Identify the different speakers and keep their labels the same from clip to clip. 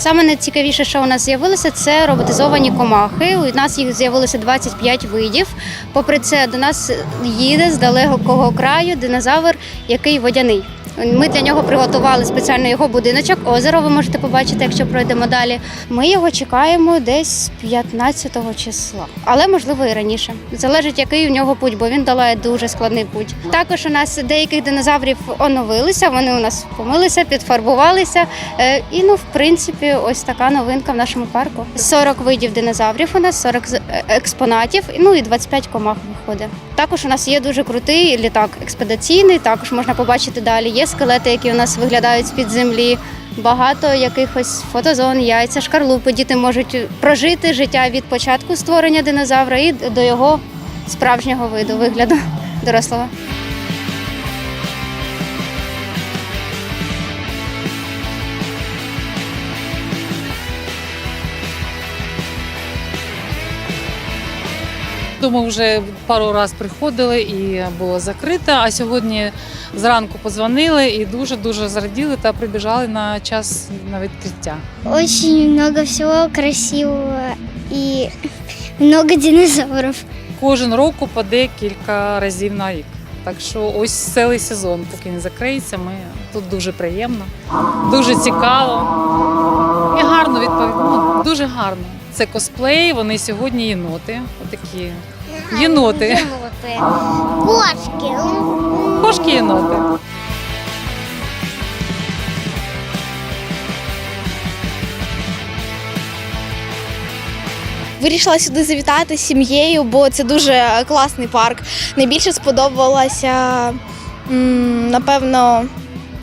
Speaker 1: Саме найцікавіше, що у нас з'явилося, це роботизовані комахи. У нас їх з'явилося 25 видів. Попри це, до нас їде з далекого краю динозавр, який водяний. Ми для нього приготували спеціально його будиночок. Озеро ви можете побачити, якщо пройдемо далі. Ми його чекаємо десь 15 числа, але можливо і раніше. Залежить, який у нього путь, бо він долає дуже складний путь. Також у нас деяких динозаврів оновилися. Вони у нас помилися, підфарбувалися. Е, І ну, в принципі, ось така новинка в нашому парку. 40 видів динозаврів у нас, 40 е, експонатів, ну і 25 комах виходить. Також у нас є дуже крутий літак експедиційний. Також можна побачити далі. Є скелети, які у нас виглядають з під землі. Багато якихось фотозон, яйця, шкарлупи. Діти можуть прожити життя від початку створення динозавра і до його справжнього виду вигляду дорослого.
Speaker 2: Думаю, вже пару разів приходили і було закрито. А сьогодні зранку подзвонили і дуже дуже зраділи та прибіжали на час на відкриття.
Speaker 3: Очень много всего красивого и много динозавров.
Speaker 2: Кожен року по декілька разів на рік. Так що ось цілий сезон, поки не закриється, ми тут дуже приємно, дуже цікаво і гарно відповідно. Ну, дуже гарно. Це косплей, вони сьогодні єноти. Отакі єноти.
Speaker 3: Еноты. Кошки.
Speaker 2: Кошки єноти.
Speaker 4: Вирішила сюди завітати з сім'єю, бо це дуже класний парк. Найбільше сподобалося, м, напевно,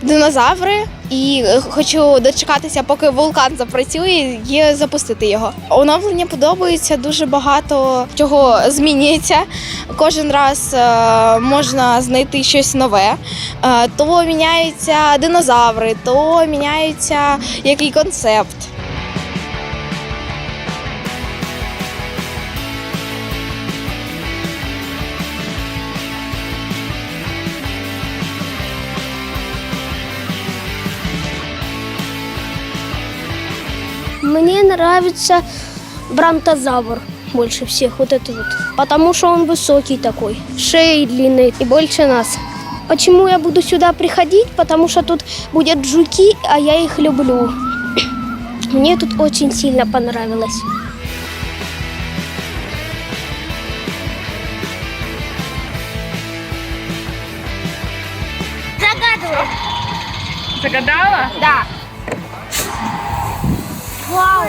Speaker 4: динозаври. І е, хочу дочекатися, поки вулкан запрацює, і запустити його. Оновлення подобається, дуже багато чого змінюється. Кожен раз е, можна знайти щось нове. Е, то міняються динозаври, то міняється який концепт.
Speaker 3: Мне нравится бронтозавр больше всех, вот этот вот. Потому что он высокий такой, шеей длинной и больше нас. Почему я буду сюда приходить? Потому что тут будут жуки, а я их люблю. Мне тут очень сильно понравилось.
Speaker 1: Загадала?
Speaker 3: Да. Вау!